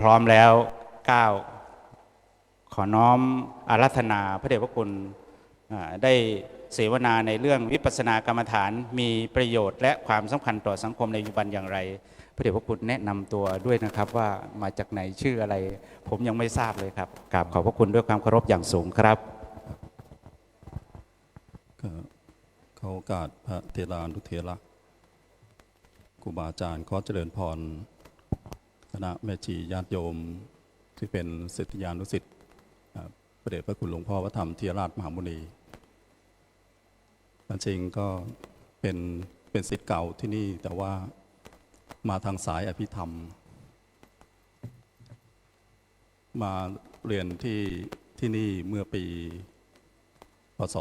พร้อมแล้วก้าวขอน้อมอารัธนาพระเดชพระคุณได้เสวนาในเรื่องวิปัสสนากรรมฐานมีประโยชน์ และความสำคัญต่อสังคมในปัจจุบันอย่างไร พระเดชพระคุณแนะนำตัวด้วยนะครับว่ามาจากไหนชื่ออะไร ผมยังไม่ทราบเลยครับกราบขอบพระคุณด้วยความเคารพอย่างสูงครับเขาโอกาสพระเทรานุเทระครูบาอาจารย์ขอเจริญพร คณะแม่ชีญาติโยมที่เป็นศิษยานุศิษย์พระเดชพระคุณหลวงพ่อวัฒธรรมเทียราชมหามุนีจริงก็เป็นเป็นศิษย์เก่าที่นี่แต่ว่ามาทางสายอภิธรรม มาเรียนที่ที่นี่เมื่อปีพศ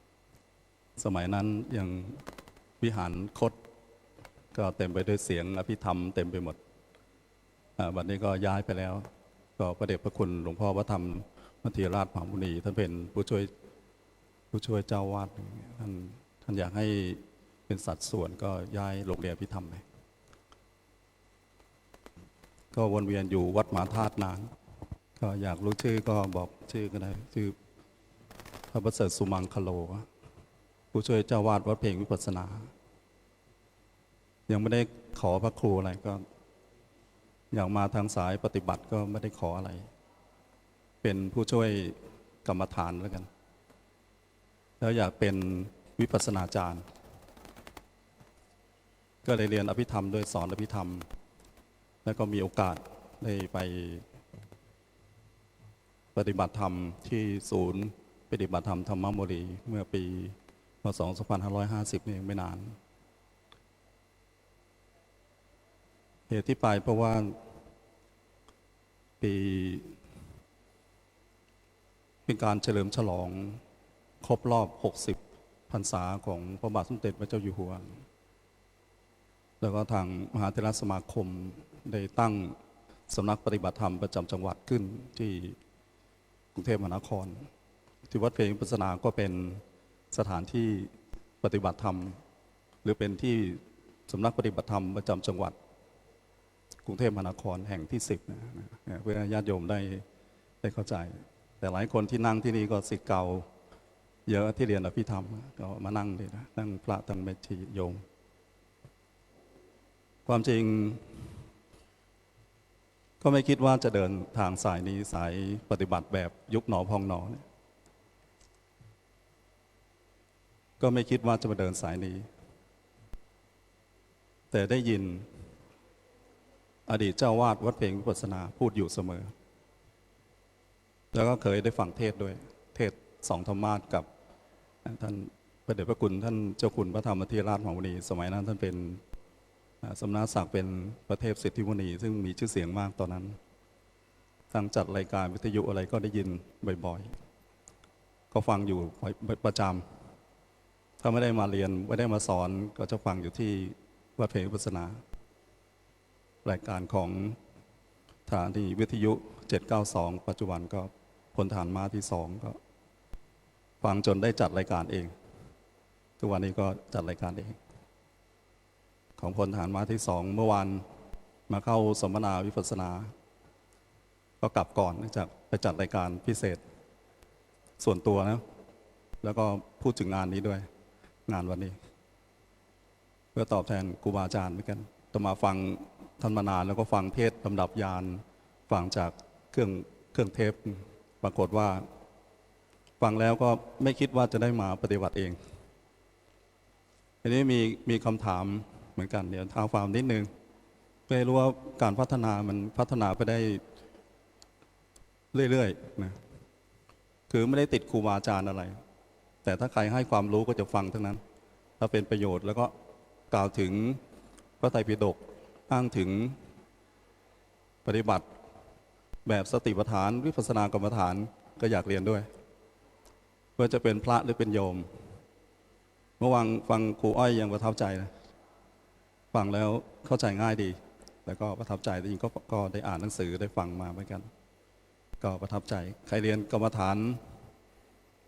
2523 สมัยนั้นยังวิหารคด ก็เต็มไปด้วยเสียงอภิธรรมเต็มไปหมดวันนี้ก็ย้ายไปแล้ว ก็ประเดชพระคุณหลวงพ่อพระธรรมมัธยราชมหามุนีท่านเป็นผู้ช่วยผู้ช่วยเจ้าวาดท่านท่านอยากให้เป็นสัดส่วนก็ย้ายโรงเรียนอภิธรรมไปก็วนเวียนอยู่วัดมหาธาตุนานก็อยากรู้ชื่อก็บอกชื่อก็ได้ชื่อพระประเสริฐสุมังคโล ผู้ช่วยเจ้าวาดวัดเพลงวิปัสสนา ยังไม่ได้ขอพระครูอะไรก็ อยากมาทางสายปฏิบัติก็ไม่ได้ขออะไร เป็นผู้ช่วยกรรมฐานแล้วกัน แล้วอยากเป็นวิปัสสนาจารย์ ก็เลยเรียนอภิธรรมด้วยสอนอภิธรรม แล้วก็มีโอกาสได้ไปปฏิบัติธรรมที่ศูนย์ ปฏิบัติธรรมธรรมบุรีเมื่อปีพศ2550 นี่ไม่นาน เหตุที่ไปเพราะว่า ปี เป็นการเฉลิมฉลองครบรอบ 60พรรษาของพระบาทสมเด็จพระเจ้าอยู่หัว แล้วก็ทางมหาเทรสมาคมได้ตั้งสำนักปฏิบัติธรรมประจำจังหวัดขึ้นที่กรุงเทพมหานคร ที่วัดเพลงวิปัสนาก็เป็นสถานที่ปฏิบัติธรรม หรือเป็นที่สำนักปฏิบัติธรรมประจำจังหวัด กรุงเทพมหานครแห่งที่สิบนะเพื่อให้ญาติโยมได้ได้เข้าใจ แต่หลายคนที่นั่งที่นี่ก็สิทธิ์เก่า เยอะที่เรียนอภิธรรมก็มานั่งเลยนะนั่งพระตั้งเมธีโยม ความจริง ก็ไม่คิดว่าจะเดินทางสายนี้สายปฏิบัติแบบยุคหนอพองหนอเนี่ยก็ไม่คิดว่าจะมาเดินสายนี้ แต่ได้ยิน อดีตเจ้าวาดวัดเพลงวิปัสนาพูดอยู่เสมอ แล้วก็เคยได้ฟังเทศด้วย เทศสองธรรมาสกับท่านพระเดชพระคุณท่านเจ้าคุณพระธรรมธีราชมหาวุนีสมัยนั้นท่านเป็นสำนักศักดิ์เป็นประเทศสิทธิมุนีซึ่งมีชื่อเสียงมากตอนนั้นตั้งจัดรายการวิทยุอะไรก็ได้ยินบ่อยๆ ก็ฟังอยู่ประจำถ้าไม่ได้มาเรียนไม่ได้มาสอนก็จะฟังอยู่ที่วัดเพลงพุทธศาสนา รายการของฐานที่วิทยุ 792 ปัจจุบันก็พลฐานมาที่สองก็ฟังจนได้จัดรายการเอง ทุกวันนี้ก็จัดรายการเอง ของพลทหารม้าที่สองเมื่อวานมาเข้าสัมมนาวิปัสนา ก็กลับก่อนเนื่องจากไปจัดรายการพิเศษ ส่วนตัวนะ แล้วก็พูดถึงงานนี้ด้วย งานวันนี้ เพื่อตอบแทนครูบาอาจารย์เหมือนกันต้อมาฟัง ท่านมานานแล้วก็ฟังเทศลำดับยานฟังจากเครื่องเครื่องเทปปรากฏว่า ฟังแล้วก็ไม่คิดว่าจะได้มาปฏิบัติเองทีนี้มีมีคำถามเหมือนกันเดี๋ยวท้าความนิดนึงเพื่อรู้ว่าการพัฒนามันพัฒนาไปได้เรื่อยๆนะคือไม่ได้ติดครูบาอาจารย์อะไร แต่ถ้าใครให้ความรู้ก็จะฟังทั้งนั้น ถ้าเป็นประโยชน์แล้วก็กล่าวถึงพระไตรปิฎก อ้างถึงปฏิบัติแบบสติปัฏฐานวิปัสสนากรรมฐานก็อยากเรียนด้วยเพื่อจะเป็นพระหรือเป็นโยม เมื่อวานฟังครูอ้อยยังประทับใจนะฟังแล้วเข้าใจง่ายดี แล้วก็ประทับใจจริงก็ก็ได้อ่านหนังสือได้ฟังมาเหมือนกัน ก็ประทับใจใครเรียนกรรมฐาน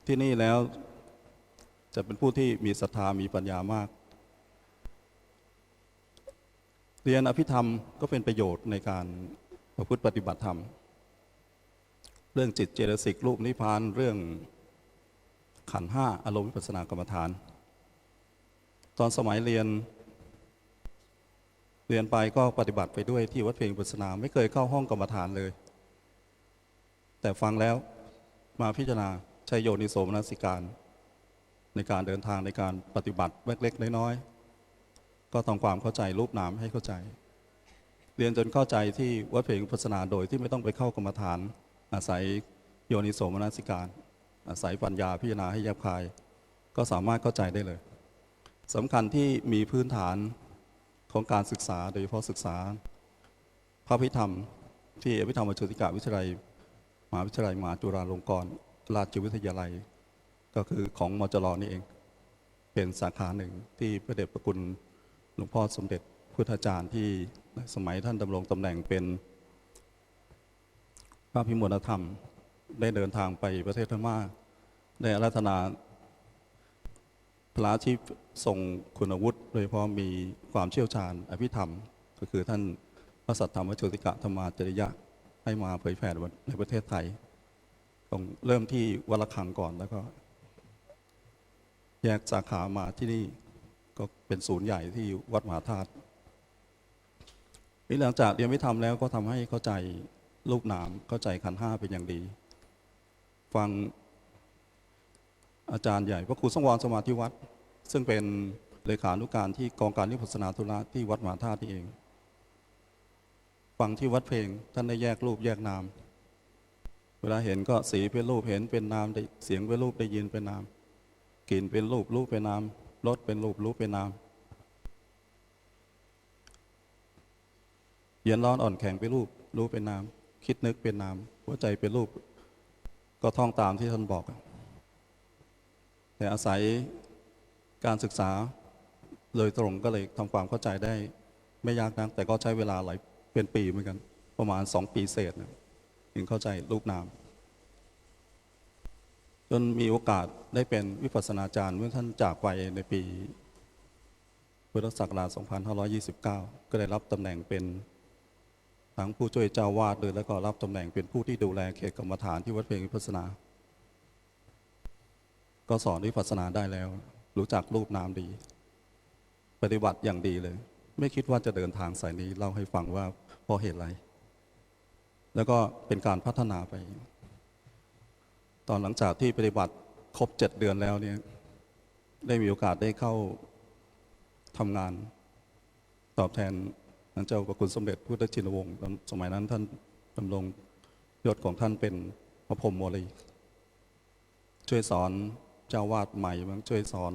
ที่นี่แล้วจะเป็นผู้ที่มีศรัทธามีปัญญามาก เรียนอภิธรรมก็เป็นประโยชน์ในการประพฤติปฏิบัติธรรม เรื่องจิตเจตสิกรูปนิพพานเรื่องขันห้าอารมณ์วิปัสสนากรรมฐาน ตอนสมัยเรียน เรียนไปก็ปฏิบัติไปด้วยที่วัดเพลงวิปัสสนาไม่เคยเข้าห้องกรรมฐานเลย แต่ฟังแล้วมาพิจารณาใช้โยนิโสมนสิการ ในการเดินทางในการปฏิบัติเล็กๆน้อยๆ ก็ต้องความเข้าใจรูปนามให้เข้าใจ เรียนจนเข้าใจที่วัดเพลงวิปัสนาโดยที่ไม่ต้องไปเข้ากรรมฐาน อาศัยโยนิโสมนสิการ อาศัยปัญญาพิจารณาให้แยบคาย ก็สามารถเข้าใจได้เลยสำคัญที่มีพื้นฐานของการศึกษาโดยเฉพาะศึกษา พระพิธรรมที่อภิธรรมจุติกาวิทยาลัยมหาวิทยาลัยมหาจุฬาลงกรณราชวิทยาลัย ก็คือของมจรนี่เอง เป็นสาขาหนึ่งที่พระเดชพระคุณ หลวงพ่อสมเด็จพุทธาจารย์ที่ในสมัยท่านดำรงตำแหน่งเป็นพระพิมลธรรม ได้เดินทางไปประเทศพม่าได้อารัธนาพระที่ทรงคุณวุฒิโดยเฉพาะมีความเชี่ยวชาญอภิธรรม ก็คือท่านพระสัทธรรมโชติกะธรรมาจริยะให้มาเผยแผ่ในประเทศไทยต้องเริ่มที่วัดระฆังก่อนแล้วก็ แยกสาขามาที่นี่ ก็เป็นศูนย์ใหญ่ที่วัดมหาธาตุนี่หลังจากเรียนไม่ทำแล้วก็ทำให้เข้าใจลูกนามเข้าใจขันห้าเป็นอย่างดี ฟังอาจารย์ใหญ่พระครูสังวรสมาธิวัดซึ่งเป็นเลขานุการที่กองการนิพพานาธุระที่วัดมหาธาตุนี่เอง ฟังที่วัดเพลงท่านได้แยกรูปแยกนาม เวลาเห็นก็สีเป็นรูปเห็นเป็นนามได้เสียงเป็นรูปได้ยินเป็นนามกลิ่นเป็นรูปรูปเป็นนาม รสเป็นรูปรูปเป็นนามเย็นร้อนอ่อนแข็งเป็นรูป รูปเป็นนาม คิดนึกเป็นนาม หัวใจเป็นรูป ก็ท่องตามที่ท่านบอก แต่อาศัยการศึกษาเลยตรงก็เลยทำความเข้าใจได้ไม่ยากนักแต่ก็ใช้เวลาหลายเป็นปีเหมือนกัน ประมาณสองปีเศษนะถึงเข้าใจรูปนาม จนมีโอกาสได้เป็นวิปัสสนาจารย์เมื่อท่านจากไปในปีพุทธศักราช 2529 ก็ได้รับตำแหน่งเป็นทั้งผู้ช่วยเจ้าวาดเลยแล้วก็รับตำแหน่งเป็นผู้ที่ดูแลเขตกรรมฐานที่วัดเพลงวิปัสสนา ก็สอนวิปัสสนาได้แล้ว รู้จักรูปนามดี ปฏิบัติอย่างดีเลย ไม่คิดว่าจะเดินทางสายนี้เล่าให้ฟังว่าเพราะเหตุอะไร แล้วก็เป็นการพัฒนาไป ตอนหลังจากที่ปฏิบัติครบเจ็ดเดือนแล้วเนี่ย ได้มีโอกาสได้เข้าทำงาน ตอบแทนท่านเจ้าประคุณสมเด็จพุทธชินวงศ์สมัยนั้นท่านดำรงยศของท่านเป็นพระพรหมโมลีช่วยสอนเจ้าวาดใหม่บ้างช่วยสอน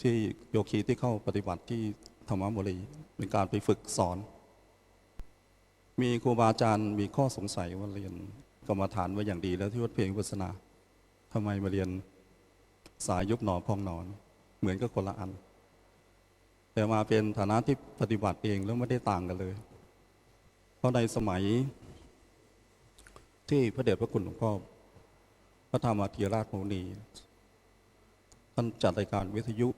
ที่โยคีที่เข้าปฏิบัติที่ธรรมบุรีเป็นการไปฝึกสอน มีครูบาอาจารย์มีข้อสงสัยว่าเรียน กรรมฐานไว้อย่างดีแล้วที่วัดเพลงวัสนาทำไมมาเรียนสายยุบหนอพองหนอน เหมือนกับคนละอัน แต่มาเป็นฐานะที่ปฏิบัติเองแล้วไม่ได้ต่างกันเลย เพราะในสมัยที่พระเดชพระคุณหลวงพ่อพระธรรมอธิราชโมนีท่านจัดรายการวิทยุ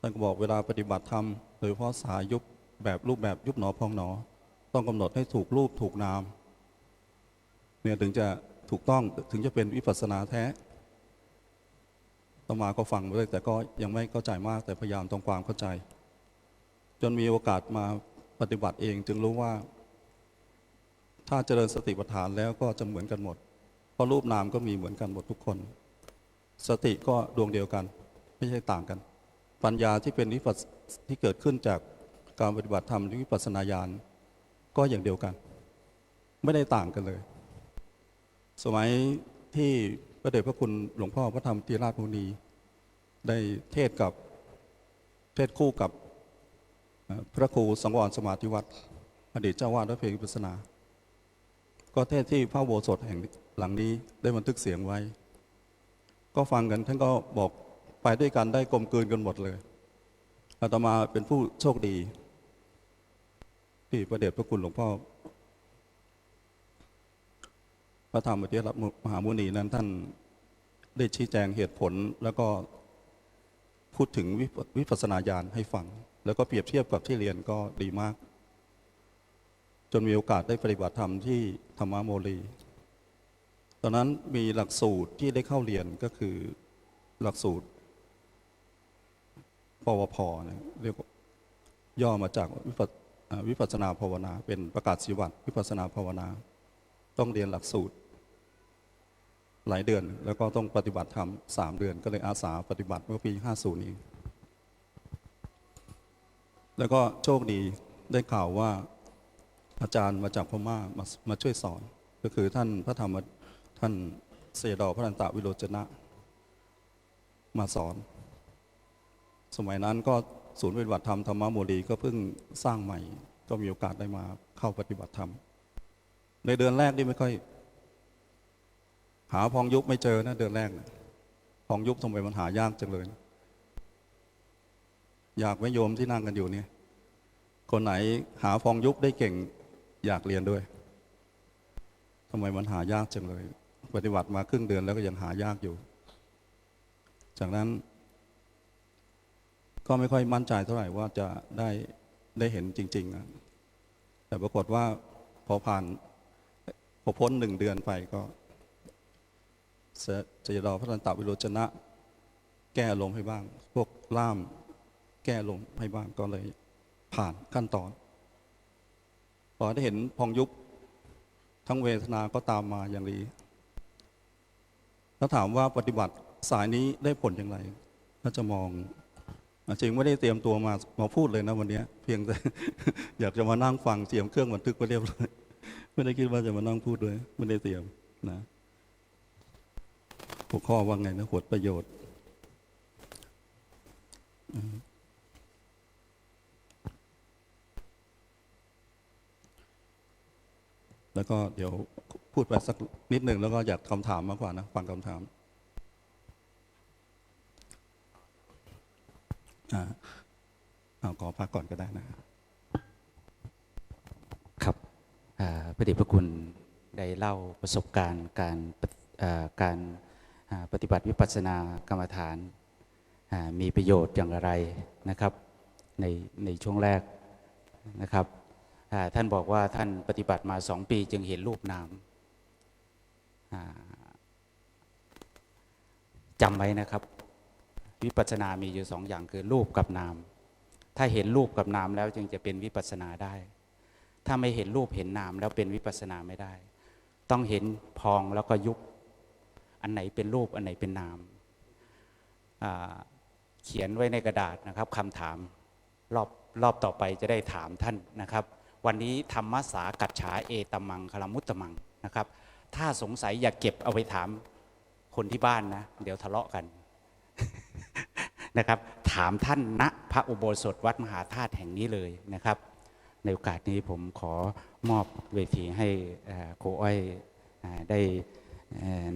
ท่านก็บอกเวลาปฏิบัติธรรมโดยเฉพาะสายยุบแบบรูปแบบยุบหนอพองหนอ ต้องกำหนดให้ถูกรูปถูกนาม เนี่ยถึงจะถูกต้องถึงจะเป็นวิปัสสนาแท้ต่อมาก็ฟังไปเลยแต่ก็ยังไม่เข้าใจมากแต่พยายามทำความเข้าใจ จนมีโอกาสมาปฏิบัติเองจึงรู้ว่า ถ้าเจริญสติปัฏฐานแล้วก็จะเหมือนกันหมด เพราะรูปนามก็มีเหมือนกันหมดทุกคน สติก็ดวงเดียวกัน ไม่ใช่ต่างกัน ปัญญาที่เป็นวิปัสที่เกิดขึ้นจากการปฏิบัติธรรมวิปัสสนาญาณก็อย่างเดียวกัน ไม่ได้ต่างกันเลย สมัยที่พระเดชพระคุณหลวงพ่อพระธรรมตีราชมุนี ได้เทศกับเทศคู่กับพระครูสังวรสมาธิวัตรอดีตเจ้าวาดวัดเพลงปัสนา ก็เทศที่พระโบสถแห่งหลังนี้ได้บันทึกเสียงไว้ ก็ฟังกันท่านก็บอกไปด้วยกันได้กลมกลืนกันหมดเลยอาตมาเป็นผู้โชคดีที่พระเดชพระคุณหลวงพ่อ พระธรรมเทระมหามุนีนั้นท่านได้ชี้แจงเหตุผลแล้วก็พูดถึงวิปัสสนาญาณให้ฟัง แล้วก็เปรียบเทียบกับที่เรียนก็ดีมาก จนมีโอกาสได้ปฏิบัติธรรมที่ธรรมโมลี ตอนนั้นมีหลักสูตรที่ได้เข้าเรียนก็คือหลักสูตรปวพเนี่ยเรียกย่อมาจากวิปัสอ่าวิปัสสนาภาวนา เป็นประกาศสิวัตรวิปัสสนาภาวนา ต้องเรียนหลักสูตร หลายเดือน แล้วก็ต้องปฏิบัติธรรมสามเดือน ก็เลยอาสาปฏิบัติเมื่อปีห้า50นี้ แล้วก็โชคดีได้ข่าวว่าอาจารย์มาจากพม่ามามาช่วยสอน ก็คือท่านพระธรรมท่านเสดอพระนันตวิโรจนะ มาสอน สมัยนั้นก็ศูนย์ปฏิบัติธรรมธรรมโมลีก็เพิ่งสร้างใหม่ ก็มีโอกาสได้มาเข้าปฏิบัติธรรม ในเดือนแรกนี่ไม่ค่อย หาพองยุบไม่เจอนะเดือนแรกนะพองยุบทำไมมันหายากจังเลย อยากไหม่โยมที่นั่งกันอยู่เนี่ย คนไหนหาพองยุบได้เก่ง อยากเรียนด้วยทำไมมันหายากจังเลย ปฏิบัติมาครึ่งเดือนแล้วก็ยังหายากอยู่ จากนั้น ก็ไม่ค่อยมั่นใจเท่าไหร่ว่าจะได้ได้เห็นจริงๆนะแต่ปรากฏว่าพอผ่าน อพ้นหนึ่งเดือนไปก็จะรอพระนันตวิโรจนะ แก้ลมให้บ้าง พวกล่ามแก้ลมให้บ้างก็เลยผ่านขั้นตอน พอได้เห็นพองยุบทั้งเวทนาก็ตามมาอย่างดีแล้วถามว่าปฏิบัติสายนี้ได้ผลอย่างไร ถ้าจะมองจริงไม่ได้เตรียมตัวมามาพูดเลยนะวันนี้ เพียงแต่อยากจะมานั่งฟังเตรียมเครื่องบันทึกไว้เรียบร้อย ไม่ได้คิดว่าจะมานั่งพูดเลยไม่ได้เตรียมนะหัวข้อว่าไงนะผลประโยชน์แล้วก็เดี๋ยวพูดไปสักนิดหนึ่งแล้วก็อยากคำถามมากกว่านะ ฟังคำถามอ่าเอาขอพักก่อนก็ได้นะครับอ่า พระเดชพระคุณได้เล่าประสบการณ์การปฏิอ่าการปฏิบัติวิปัสสนากรรมฐานมีประโยชน์อย่างไรนะครับในในช่วงแรกนะครับท่านบอกว่าท่านปฏิบัติมาสองปีจึงเห็นรูปนามจำไว้นะครับ วิปัสสนามีอยู่สองอย่างคือรูปกับนาม ถ้าเห็นรูปกับนามแล้วจึงจะเป็นวิปัสสนาได้ ถ้าไม่เห็นรูปเห็นนามแล้วเป็นวิปัสสนาไม่ได้ ต้องเห็นพองแล้วก็ยุบ อันไหนเป็นรูปอันไหนเป็นนาม เขียนไว้ในกระดาษนะครับคำถามรอบรอบต่อไปจะได้ถามท่านนะครับ วันนี้ธรรมสากัจฉาเอตมังคลมุตตมังนะครับ ถ้าสงสัยอย่าเก็บเอาไปถามคนที่บ้านนะ เดี๋ยวทะเลาะกันนะครับ ถามท่านณพระอุโบสถวัดมหาธาตุแห่งนี้เลยนะครับ ในโอกาสนี้ผมขอมอบเวทีให้ครูอ้อยได้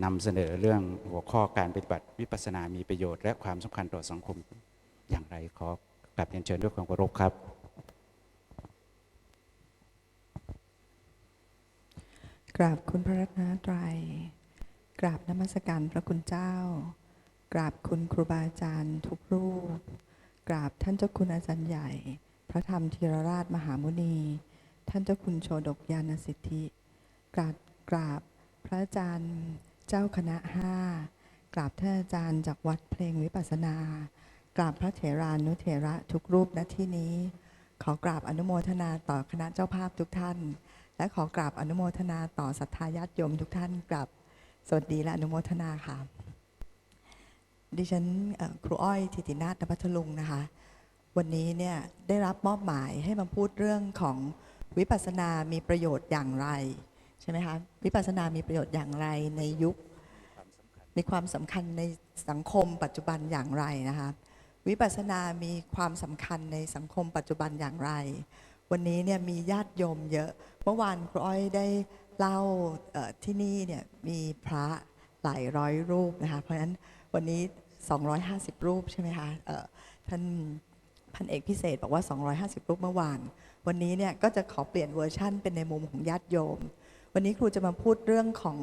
นำเสนอเรื่องหัวข้อการปฏิบัติวิปัสสนา มีประโยชน์ และความสำคัญต่อสังคมอย่างไรขอกลับเรียนเชิญด้วยความเคารพครับ กราบคุณพระรัตนตรัย กราบนมัสการพระคุณเจ้า กราบคุณครูบาอาจารย์ทุกรูป กราบท่านเจ้าคุณอาจารย์ใหญ่ พระธรรมธีรราชมหามุนี ท่านเจ้าคุณโชดกยานสิทธิ กราบกราบพระอาจารย์เจ้าคณะห้ากราบท่านอาจารย์จากวัดเพลงวิปัสนา กราบพระเถรานุเถระทุกรูปณที่นี้ ขอกราบอนุโมทนาต่อคณะเจ้าภาพทุกท่าน และขอกราบอนุโมทนาต่อศรัทธาญาติโยมทุกท่านกราบสวัสดีและอนุโมทนาค่ะ ดิฉันครูอ้อยทิตินาถนภัทลุงนะคะ วันนี้เนี่ยได้รับมอบหมายให้มาพูดเรื่องของวิปัสสนามีประโยชน์อย่างไรใช่ไหมคะวิปัสสนามีประโยชน์อย่างไรในยุค มีความสำคัญในสังคมปัจจุบันอย่างไรนะคะวิปัสสนามีความสำคัญในสังคมปัจจุบันอย่างไร วันนี้เนี่ยมีญาติโยมเยอะ เมื่อวานครูอ้อยได้เล่าที่นี่เนี่ยมีพระหลายร้อยรูปนะคะเพราะฉะนั้นวันนี้ 250 รูปใช่ไหมคะท่าน พันเอกพิเศษบอกว่า 250 รูปเมื่อวาน วันนี้เนี่ยก็จะขอเปลี่ยนเวอร์ชั่นเป็นในมุมของญาติโยม วันนี้ครูจะมาพูดเรื่องของ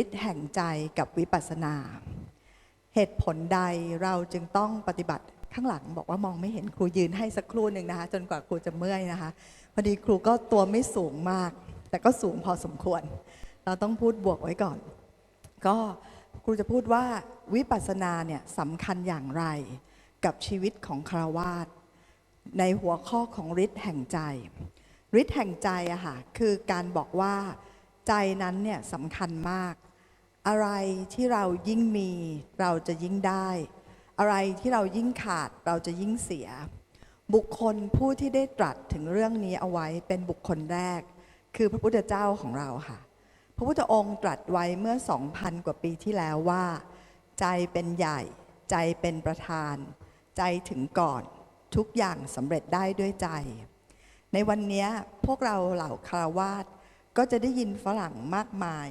ฤทธิ์แห่งใจกับวิปัสสนา เหตุผลใดเราจึงต้องปฏิบัติข้างหลังบอกว่ามองไม่เห็นครูยืนให้สักครู่หนึ่งนะคะ จนกว่าครูจะเมื่อยนะคะพอดีครูก็ตัวไม่สูงมาก แต่ก็สูงพอสมควร เราต้องพูดบวกไว้ก่อน ก็ครูจะพูดว่าวิปัสสนาเนี่ยสำคัญอย่างไรกับชีวิตของคารวาส ในหัวข้อของฤทธิ์แห่งใจฤทธิ์แห่งใจอะค่ะคือการบอกว่าใจนั้นเนี่ยสำคัญมาก อะไรที่เรายิ่งมีเราจะยิ่งได้ อะไรที่เรายิ่งขาดเราจะยิ่งเสีย บุคคลผู้ที่ได้ตรัสถึงเรื่องนี้เอาไว้เป็นบุคคลแรก คือพระพุทธเจ้าของเราค่ะ พระพุทธองค์ตรัสไว้เมื่อ 2,000 กว่าปีที่แล้วว่า ใจเป็นใหญ่ ใจเป็นประธาน ใจถึงก่อน ทุกอย่างสำเร็จได้ด้วยใจ ในวันนี้พวกเราเหล่าคารวาสก็จะได้ยินฝรั่งมากมาย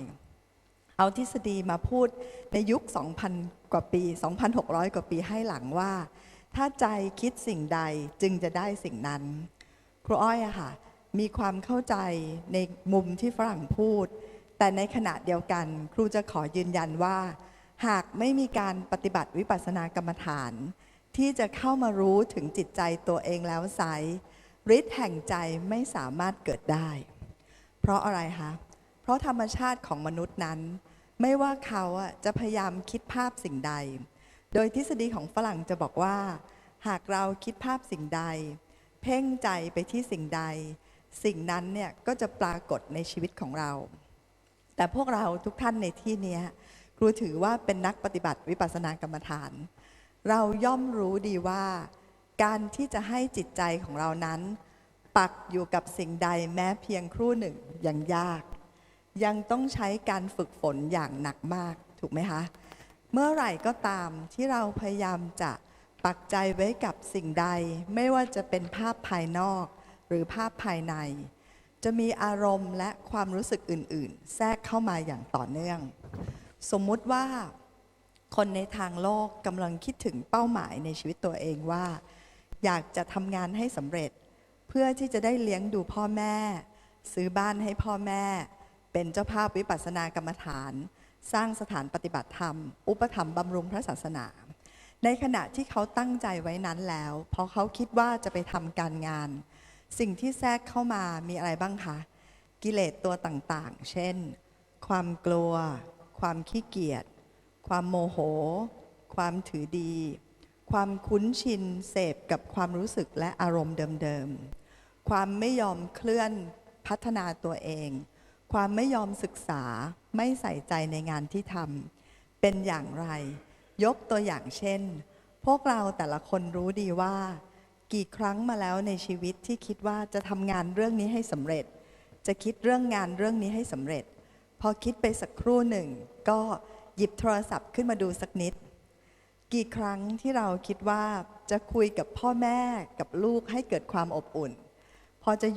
เอาทฤษฎีมาพูดในยุค 2,000 กว่าปี 2,600 กว่าปีให้หลังว่า ถ้าใจคิดสิ่งใดจึงจะได้สิ่งนั้น ครูอ้อยอะค่ะ มีความเข้าใจในมุมที่ฝรั่งพูด แต่ในขณะเดียวกัน ครูจะขอยืนยันว่า หากไม่มีการปฏิบัติวิปัสสนากรรมฐาน ที่จะเข้ามารู้ถึงจิตใจตัวเองแล้วไซฤทธิ์แห่งใจไม่สามารถเกิดได้ เพราะอะไรคะ เพราะธรรมชาติของมนุษย์นั้น ไม่ว่าเขาจะพยายามคิดภาพสิ่งใด โดยทฤษฎีของฝรั่งจะบอกว่า หากเราคิดภาพสิ่งใด เพ่งใจไปที่สิ่งใด สิ่งนั้นเนี่ยก็จะปรากฏในชีวิตของเรา แต่พวกเราทุกท่านในที่นี้ครูถือว่าเป็นนักปฏิบัติวิปัสสนากรรมฐาน เราย่อมรู้ดีว่า การที่จะให้จิตใจของเรานั้น ปักอยู่กับสิ่งใดแม้เพียงครู่หนึ่งยังยาก ยังต้องใช้การฝึกฝนอย่างหนักมากถูกไหมคะ เมื่อไหร่ก็ตามที่เราพยายามจะปักใจไว้กับสิ่งใด ไม่ว่าจะเป็นภาพภายนอก หรือภาพภายใน จะมีอารมณ์และความรู้สึกอื่น ๆ แทรกเข้ามาอย่างต่อเนื่อง สมมุติว่า คนในทางโลกกำลังคิดถึงเป้าหมายในชีวิตตัวเองว่า อยากจะทำงานให้สำเร็จ เพื่อที่จะได้เลี้ยงดูพ่อแม่ ซื้อบ้านให้พ่อแม่ เป็นเจ้าภาพวิปัสสนากรรมฐาน สร้างสถานปฏิบัติธรรม อุปถัมภ์บำรุงพระศาสนา ในขณะที่เขาตั้งใจไว้นั้นแล้วพอเขาคิดว่าจะไปทำการงาน สิ่งที่แทรกเข้ามามีอะไรบ้างคะกิเลสตัวต่างๆ เช่น ความกลัว ความขี้เกียจ ความโมโห ความถือดี ความคุ้นชินเสพกับความรู้สึกและอารมณ์เดิมๆ ความไม่ยอมเคลื่อนพัฒนาตัวเอง ความไม่ยอมศึกษาไม่ใส่ใจในงานที่ทำเป็นอย่างไร ยกตัวอย่างเช่น พวกเราแต่ละคนรู้ดีว่า กี่ครั้งมาแล้วในชีวิตที่คิดว่าจะทำงานเรื่องนี้ให้สำเร็จ จะคิดเรื่องงานเรื่องนี้ให้สำเร็จ พอคิดไปสักครู่หนึ่งก็ หยิบโทรศัพท์ขึ้นมาดูสักนิด กี่ครั้งที่เราคิดว่าจะคุยกับพ่อแม่กับลูกให้เกิดความอบอุ่น พอจะ